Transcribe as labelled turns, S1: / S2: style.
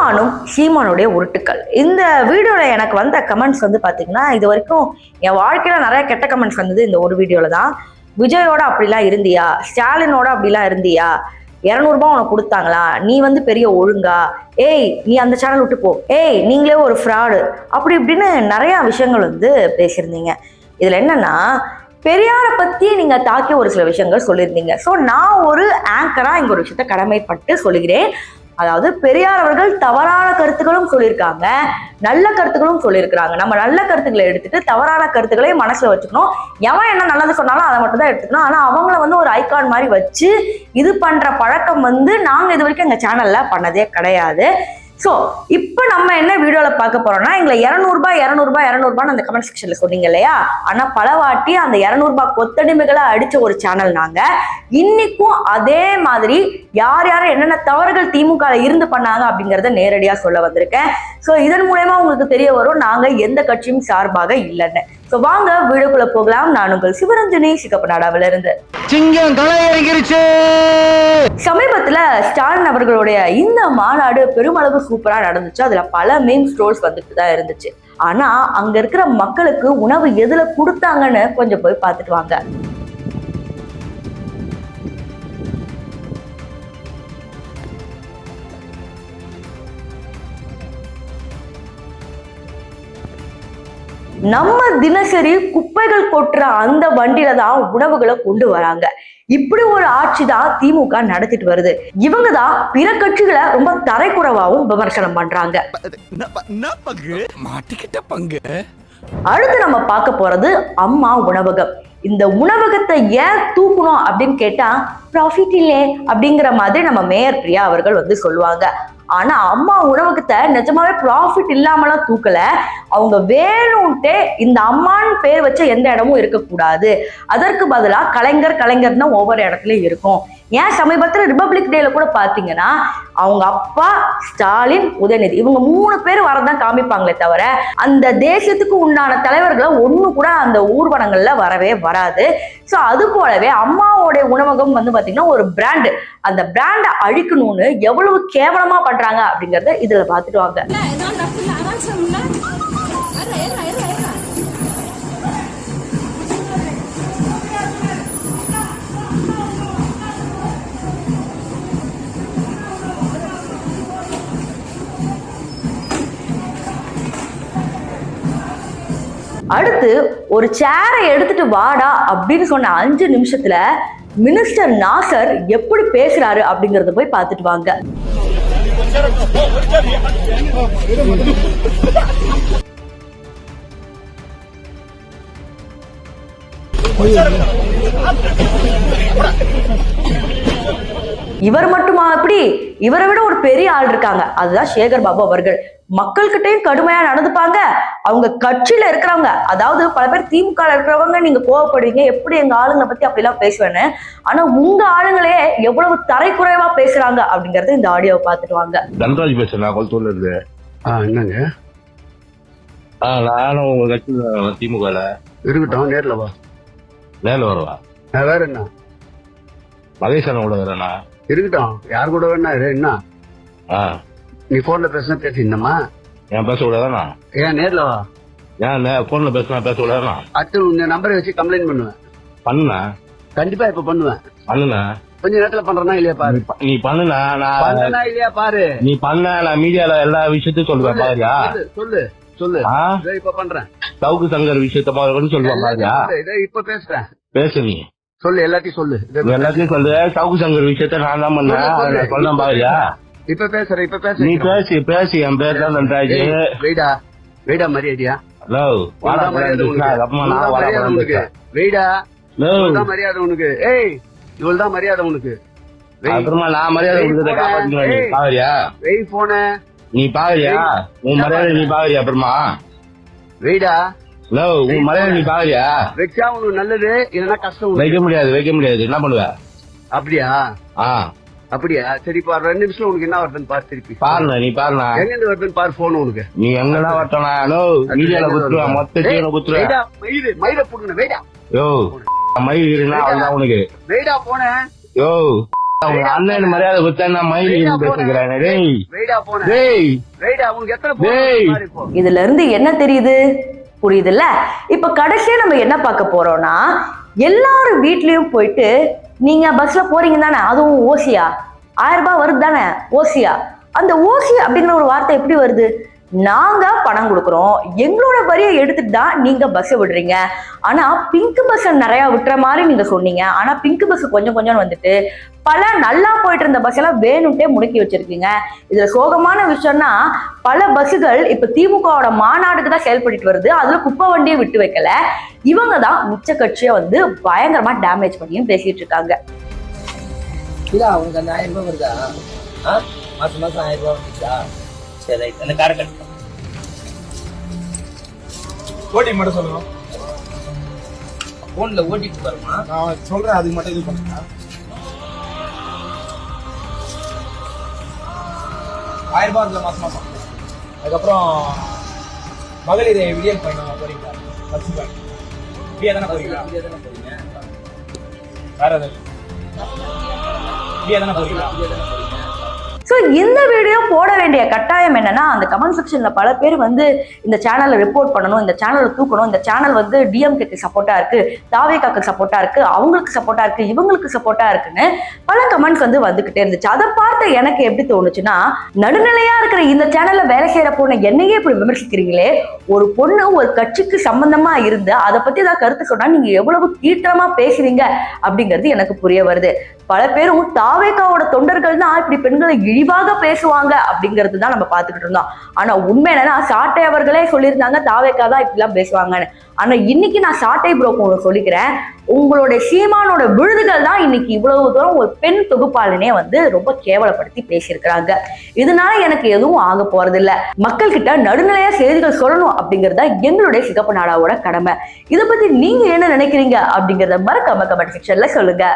S1: சீமானும் சீமானுடைய உருட்டுக்கள். இந்த வீடியோவில் எனக்கு வந்த கமெண்ட்ஸ் வந்து பார்த்தீங்கன்னா இது வரைக்கும் என் வாழ்க்கையில் நிறைய கெட்ட கமெண்ட்ஸ் வந்தது இந்த ஒரு வீடியோவில் தான். விஜயோட அப்படிலாம் இருந்தியா? ஸ்டாலினோட அப்படிலாம் இருந்தியா? இரநூறுபா உனக்கு கொடுத்தாங்களா? நீ வந்து பெரிய ஒழுங்கா? ஏய் நீ அந்த சேனல் விட்டு போ. ஏய் நீங்களே ஒரு ஃப்ராடு அப்படி இப்படின்னு நிறையா விஷயங்கள் வந்து பேசியிருந்தீங்க. இதில் என்னன்னா பெரியாரை பற்றி நீங்கள் தாக்கிய ஒரு சில விஷயங்கள் சொல்லியிருந்தீங்க. ஸோ நான் ஒரு ஆங்கராக இங்கே ஒரு விஷயத்த கடமைப்பட்டு சொல்லுகிறேன். அதாவது பெரியார் அவர்கள் தவறான கருத்துக்களும் சொல்லியிருக்காங்க நல்ல கருத்துக்களும் சொல்லியிருக்கிறாங்க. நம்ம நல்ல கருத்துக்களை எடுத்துட்டு தவறான கருத்துக்களை மனசுல வச்சுக்கணும். எவன் என்ன நல்லது சொன்னாலும் அதை மட்டும் தான் எடுத்துக்கணும். ஆனா அவங்கள வந்து ஒரு ஐகான் மாதிரி வச்சு இது பண்ற பழக்கம் வந்து நாங்க இது வரைக்கும் எங்க சேனல்ல பண்ணதே கிடையாது. ஸோ இப்போ நம்ம என்ன வீடியோவில் பார்க்க போறோம்னா எங்களை இரநூறுபா இரநூறுபா இரநூறுபான்னு அந்த கமெண்ட் செக்ஷன்ல சொன்னீங்க இல்லையா? ஆனால் பலவாட்டி அந்த இரநூறுபா கொத்தடிமைகளை அடிச்ச ஒரு சேனல் நாங்கள் இன்னைக்கும் அதே மாதிரி யார் யார் என்னென்ன தவறுகள் திமுக இருந்து பண்ணாங்க அப்படிங்கிறத நேரடியாக சொல்ல வந்திருக்கேன். ஸோ இதன் மூலயமா உங்களுக்கு தெரிய வரும் நாங்கள் எந்த கட்சியும் சார்பாக இல்லைன்னு. ஸோ வாங்க வீடியோக்குள்ள போகலாம். நான் உங்கள் சிவரஞ்சனி சிகப்பநாடாவில இருந்து
S2: சிங்கம் களை இறங்கிருச்சு
S1: சமீபத்துல ஸ்டாலின் அவர்களுடைய இந்த மாநாடு பெருமளவு சூப்பரா நடந்துச்சு. அதுல பல மீம் ஸ்டோர்ஸ் வந்துட்டு தான் இருந்துச்சு. ஆனா அங்க இருக்கிற மக்களுக்கு உணவு எதுல கொடுத்தாங்கன்னு கொஞ்சம் போய் பார்த்துட்டு வாங்க. நம்ம தினசரி குப்பைகள் கொட்டுற அந்த வண்டியில தான் உணவுகளை கொண்டு வராங்க. இப்படி ஒரு ஆட்சி தான் திமுக நடத்திட்டு வருது. இவங்க தான் பிற கட்சிகளை ரொம்ப தரைக்குறைவாகவும் விமர்சனம் பண்றாங்க. அடுத்து நம்ம பார்க்க போறது அம்மா உணவகம். இந்த உணவகத்தை ஏன் தூக்கணும் அப்படின்னு கேட்டா ப்ராஃபிட் இல்லே அப்படிங்கிற மாதிரி நம்ம மேயர் பிரியா அவர்கள் வந்து சொல்லுவாங்க. ஆனா அம்மா உணவகத்தை நிஜமாவே ப்ராஃபிட் இல்லாமலாம் தூக்கல. அவங்க வேணும்ட்டே இந்த அம்மான்னு பேர் வச்ச எந்த இடமும் இருக்கக்கூடாது. அதற்கு பதிலாக கலைஞர் கலைஞர் தான் ஒவ்வொரு இடத்துலயும் இருக்கும். ஏன் சமீபத்தில் ரிபப்ளிக் டேல கூட பாத்தீங்கன்னா அவங்க அப்பா ஸ்டாலின் உதயநிதி. இவங்க மூணு பேர் வரதான் காமிப்பாங்களே தவிர அந்த தேசத்துக்கு உண்டான தலைவர்களை ஒன்று கூட அந்த ஊர்வலங்களில் வரவே வராது. ஸோ அது போலவே அம்மாவோடைய உணவகம் வந்து பார்த்தீங்கன்னா ஒரு பிராண்டு அந்த பிராண்டை அழிக்கணும்னு எவ்வளவு கேவலமாக பண்ணுறாங்க அப்படிங்கிறத இதில் பார்த்துட்டு வாங்க. அடுத்து ஒரு சேரை எடுத்துட்டு வாடா அப்படின்னு சொன்ன அஞ்சு நிமிஷத்துல மினிஸ்டர் நாசர் எப்படி பேசுறாரு அப்படிங்கறத போய் பார்த்துட்டு வாங்க. இவர் மட்டுமா அப்படி? இவரை விட ஒரு பெரிய ஆள் இருக்காங்க. அதுதான் சேகர் பாபு அவர்கள். மக்கள்கிட்டயும் கடுமையா நடந்துப்பாங்க. அவங்க கட்சியில இருக்கிறவங்க அதாவது பல பேர் திமுக இருக்கிறவங்க நீங்க கோவப்படுவீங்க. எப்படி எங்க ஆளுங்களை பத்தி அப்படிலாம் பேசுவேன்னு. ஆனா உங்க ஆளுங்களே எவ்வளவு தரைக்குறைவா பேசுறாங்க அப்படிங்கறத இந்த ஆடியோவை பார்த்துட்டு வாங்க.
S3: தன்ராஜ் பேசுறேன். கொளத்தூர்ல இருந்து
S4: ஆ என்னங்க?
S3: ஆ நானும் உங்க கட்சியில திமுகல
S4: இருக்கட்டும் நேர்ல வா.
S3: நேரில் வரவா?
S4: நான் வேற என்ன?
S3: மகேசன் கூட வரேண்ணா
S4: இருக்கட்டும். யார் கூட வேணா இரு, என்ன? நீ போன்ல பேசினா பேசிருந்தமா
S3: ஏன் பேச கூடாதாண்ணா
S4: ஏன் நேர்ல வா.
S3: ஏன் போன்ல பேசினா பேச கூடாதாண்ணா
S4: அடுத்து இந்த நம்பரை வச்சு கம்ப்ளைண்ட் பண்ணுவேன்.
S3: பண்ணுண்ணா?
S4: கண்டிப்பா இப்ப பண்ணுவேன்.
S3: பண்ணுண்ணா?
S4: கொஞ்ச நேரத்துல பண்றேனா இல்லையா பாரு?
S3: நீ ப- நீ பண்ணுண்ணா நான்
S4: பண்ணனா இல்லையா பாரு?
S3: நீ பண்ண நான் மீடியால எல்லா விஷயத்தையும் சொல்லுவேன் பாரியா.
S4: சொல்லு, சொல்லு இப்ப பண்றேன்.
S3: சவுக்கு சங்கர் விஷயத்த மாதிரி சொல்லுவேன் பாரியா.
S4: இப்ப பேசுறேன்.
S3: பேசு நீ.
S4: சொல்லு எல்லாத்தையும் சொல்லு.
S3: எல்லாத்தையும் சொல்லு. சவுக்கு சங்கர் விஷயத்த நான் தான் பண்ணேன். சொல்றேன் பாரியா?
S4: இப்ப பேசுறேன் இப்ப
S3: நீ
S4: பேசுறேன்
S3: பேசி பேசி. என் பேர் தான் தன்ராஜ்.
S4: வெயிடா. வெயிடா மரியாதையா?
S3: ஹலோ வாடா
S4: மரியாதை உனக்கு. வெயிடா மரியாதை உனக்கு. ஏய் இவ்வளவுதான் மரியாதை உனக்கு.
S3: அப்புறமா நான் மரியாதை கொடுத்ததை நீ. பாக்குறியா
S4: வெய் போன.
S3: நீ பாக்குறியா உன் மரியாதை நீ பாக்குறியா அப்புறமா?
S4: வெயிடா.
S3: ஹலோ உன் மரியாதை நீ பாக்குறியா
S4: வச்சா உனக்கு நல்லது இல்லைன்னா கஷ்டம்.
S3: வைக்க முடியாது வைக்க முடியாது. என்ன பண்ணுவ?
S4: அப்படியா?
S3: ஆ.
S4: அப்படியா? சரி இப்ப ரெண்டு நிமிஷம் உனக்கு என்ன வருதுன்னு பாரு திருப்பி.
S3: பாருண்ணா நீ பாருண்ணா.
S4: எங்க இருந்து வருதுன்னு பாரு போன் உனக்கு.
S3: நீ எங்கடா வரட்டனா ஹலோ மீடியால குத்துருவேன் மொத்த
S4: ஏய்,
S3: சீனை குத்துருவேன்
S4: வெயிடா, மயிரு மயிர போடுங்க வெயிடா.
S3: யோ மயில் இருந்தா அவ்வளவுதான் உனக்கு.
S4: வெயிடா போன.
S3: யோ அண்ணன் மரியாதை கொடுத்தா நான் மயில் பேசுகிறேன் டேய்.
S1: இதுல இருந்து என்ன தெரியுது? புரியுதுல்ல? இப்ப கடைசியா நம்ம என்ன பார்க்க போறோம்னா எல்லாரும் வீட்லயும் போயிட்டு நீங்க பஸ்ல போறீங்க தானே? அதுவும் ஓசியா. ஆயிரம் ரூபாய் வருது தானே? ஓசியா. அந்த ஓசி அப்படிங்கிற ஒரு வார்த்தை எப்படி வருது? நாங்க பணம் கொடுக்குறோம். எங்களோட வரியை எடுத்துட்டு தான் நீங்க பஸ் விடுறீங்க. ஆனா பிங்க் பஸ் நிறைய விட்டுற மாதிரி நீங்க சொன்னீங்க. ஆனா பிங்க் பஸ் கொஞ்சம் கொஞ்சம் வந்துட்டு பல நல்லா போயிட்டு இருந்த பஸ் எல்லாம் வேணும்ட்டே முடக்கி வச்சிருக்கீங்க. இதுல சோகமான விஷயம்னா பல பஸ்ஸுகள் இப்ப திமுகவோட மாநாடுக்கு தான் செயல்பட்டு வருது. அதுல குப்பை வண்டியை விட்டு வைக்கல. இவங்க தான் மிச்ச கட்சியை வந்து பயங்கரமா டேமேஜ் பண்ணியும் பேசிட்டு இருக்காங்க.
S5: இல்ல அவங்க அந்த ஆயிரம் ரூபாய் வருதா? மாசம் மாசம் ஆயிரம் ரூபாய் வந்துச்சா? சரி ரைட். அந்த காரை கட்டு
S6: ஓட்டி மட்டும் சொல்லுங்க
S5: போன்ல ஓட்டிட்டு வருமா
S6: நான் சொல்றேன் அதுக்கு மட்டும் இது பண்ணுங்க. ஆயிரம் ரூபாய் அதுல மாசம் மாசம். அதுக்கப்புறம் மகளிர் விடியல் பயணம் போறீங்களா? பஸ் பயணம் ஃப்ரீயா தானே போறீங்களா?
S5: இதே தானே போறீங்க.
S6: வேற எதுவும் ஃப்ரீயா தானே போறீங்களா?
S5: இதே தானே
S1: ஸோ இந்த வீடியோ போட வேண்டிய கட்டாயம் என்னன்னா அந்த கமெண்ட் செக்ஷன்ல பல பேர் வந்து இந்த சேனலை ரிப்போர்ட் பண்ணணும் இந்த சேனலை தூக்கணும் இந்த சேனல் வந்து டிஎம்கேக்கு சப்போர்ட்டா இருக்கு தாவேக்காக்கு சப்போர்ட்டா இருக்கு அவங்களுக்கு சப்போர்ட்டா இருக்கு இவங்களுக்கு சப்போர்ட்டா இருக்குன்னு பல கமெண்ட்ஸ் வந்து வந்துகிட்டே இருந்துச்சு. அதை பார்த்து எனக்கு எப்படி தோணுச்சுன்னா நடுநிலையா இருக்கிற இந்த சேனல்ல வேலை செய்யற பொண்ணை என்னையே இப்படி விமர்சிக்கிறீங்களே ஒரு பொண்ணு ஒரு கட்சிக்கு சம்பந்தமா இருந்து அதை பத்தி ஏதாவது கருத்து சொன்னா நீங்க எவ்வளவு கீற்றமா பேசுறீங்க அப்படிங்கிறது எனக்கு புரிய வருது. பல பேரும் தாவேகாவோட தொண்டர்கள் தான் இப்படி பெண்களை விரிவாக பேசுவாங்க அப்படிங்கிறது தான் நம்ம பார்த்துக்கிட்டு இருந்தோம். ஆனா உண்மை என்னன்னா சாட்டை அவர்களே சொல்லியிருந்தாங்க தாவேக்கா தான் இப்படிலாம் பேசுவாங்கன்னு. ஆனா இன்னைக்கு நான் சாட்டை புரோக்கு ஒன்று சொல்லிக்கிறேன் உங்களுடைய சீமானோட விழுதுகள் தான் இன்னைக்கு இவ்வளவு தூரம் ஒரு பெண் தொகுப்பாளனே வந்து ரொம்ப கேவலப்படுத்தி பேசியிருக்கிறாங்க. இதனால எனக்கு எதுவும் ஆக போறதில்ல. மக்கள் கிட்ட நடுநிலையா செய்திகள் சொல்லணும் அப்படிங்கறத எங்களுடைய சிகப்பு நாடாவோட கடமை. இதை பத்தி நீங்க என்ன நினைக்கிறீங்க அப்படிங்கறத மறக்காம கமெண்ட் செக்ஷன்ல சொல்லுங்க.